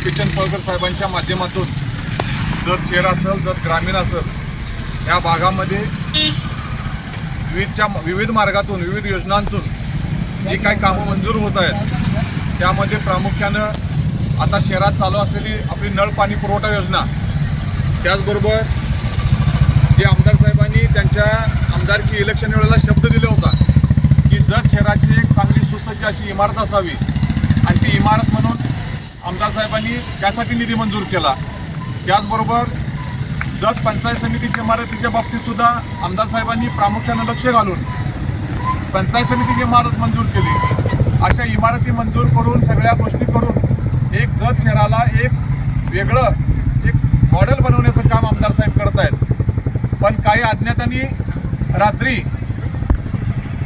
गोपीचंद पळकर साहेबांच्या माध्यमातून जर शहर असेल जर ग्रामीण असेल या भागामध्ये विविधच्या विविध मार्गातून विविध योजनांतून जी काही कामं मंजूर होत आहेत त्यामध्ये प्रामुख्यानं आता शहरात चालू असलेली आपली नळ पाणी पुरवठा योजना त्याचबरोबर जे आमदार साहेबांनी त्यांच्या आमदारकी इलेक्शन वेळेला शब्द दिला होता की जत शहराची एक चांगली सुसज्ज अशी इमारत असावी आणि ती इमारत म्हणून आमदार साहेबांनी त्यासाठी निधी मंजूर केला. त्याचबरोबर जत पंचायत समितीच्या इमारतीच्या बाबतीतसुद्धा आमदार साहेबांनी प्रामुख्यानं लक्ष घालून पंचायत समितीची इमारत मंजूर केली. अशा इमारती मंजूर करून सगळ्या गोष्टी करून एक जत शहराला एक वेगळं एक मॉडेल बनवण्याचं काम आमदार साहेब करत आहेत. पण काही अज्ञातांनी रात्री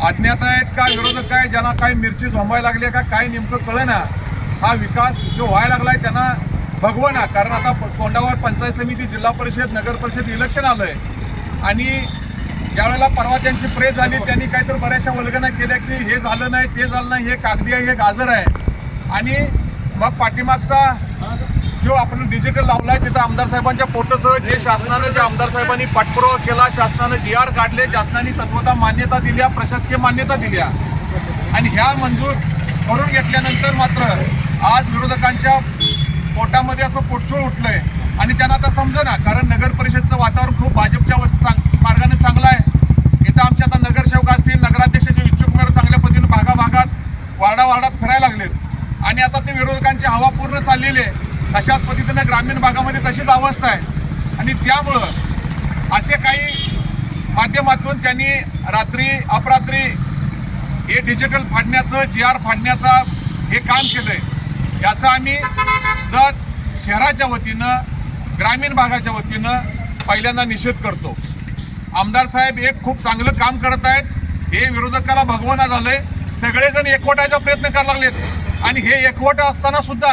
अज्ञात आहेत का विरोधक काय ज्यांना काही मिरची झोंबायला लागली का काय नेमकं कळेना. हा विकास जो व्हायला लागलाय त्यांना भगवना. कारण आता कोंडावर पंचायत समिती जिल्हा परिषद नगर परिषद इलेक्शन आलंय. आणि ज्यावेळेला परवा त्यांची प्रेस झाली त्यांनी काहीतरी बऱ्याचशा वल्गना केल्या की हे झालं नाही ते झालं नाही हे कागदी आहे हे गाजर आहे. आणि मग पाठीमागचा जो आपण डिजिटल लावलाय तिथं आमदार साहेबांच्या फोटोसह जे शासनानं जे आमदार साहेबांनी पाठपुरावा केला शासनानं जी आर काढले शासनाने तत्वता मान्यता दिल्या प्रशासकीय मान्यता दिल्या आणि ह्या मंजूर करून घेतल्यानंतर मात्र आज विरोधकांच्या पोटामध्ये असं पोटचूळ उठलंय. आणि त्यांना आता समजना कारण नगर परिषदचं वातावरण खूप भाजपच्या चांग- मार्गाने चांगलं आहे. इथं आमचे आता नगरसेवक असतील नगराध्यक्ष जे इच्छुक उमेदवार चांगल्या पद्धतीने भागाभागात वार्डा वार्डात फिरायला लागलेत. आणि आता ते विरोधकांची हवा पूर्ण चाललेली आहे. तशाच पद्धतीनं ग्रामीण भागामध्ये तशीच अवस्था आहे. आणि त्यामुळं असे काही माध्यमातून त्यांनी रात्री अपरात्री हे डिजिटल फाडण्याचं जी आर फाडण्याचा हे काम केलं आहे याचा आम्ही जत शहराच्या वतीनं ग्रामीण भागाच्या वतीनं पहिल्यांदा निषेध करतो. आमदार साहेब एक खूप चांगलं काम करत आहेत. हे विरोधकाला भगवना झालंय. सगळेजण एकवटायचा प्रयत्न करायला लागलेत. आणि हे एकवट असताना सुद्धा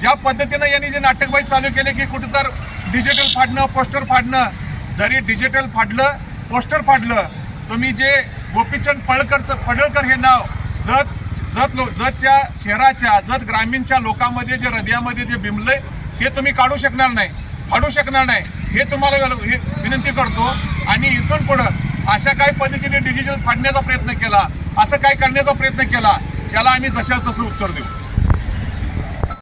ज्या पद्धतीनं यांनी जे नाटकबाई चालू केले की कुठं तर डिजिटल फाडणं पोस्टर फाडणं जरी डिजिटल फाडलं पोस्टर फाडलं तुम्ही जे गोपीचंद पळकरचं पडळकर हे नाव जत जत लो जतच्या शहराच्या जत ग्रामीणच्या लोकांमध्ये जे हृदयामध्ये जे बिंबलंय हे तुम्ही काढू शकणार नाही. फाडू शकणार नाही. हे तुम्हाला हे विनंती करतो. आणि इथून पुढं अशा काही पद्धतीने डिजिटल फाडण्याचा प्रयत्न केला असं काही करण्याचा प्रयत्न केला त्याला आम्ही जशाच तसं उत्तर देऊ.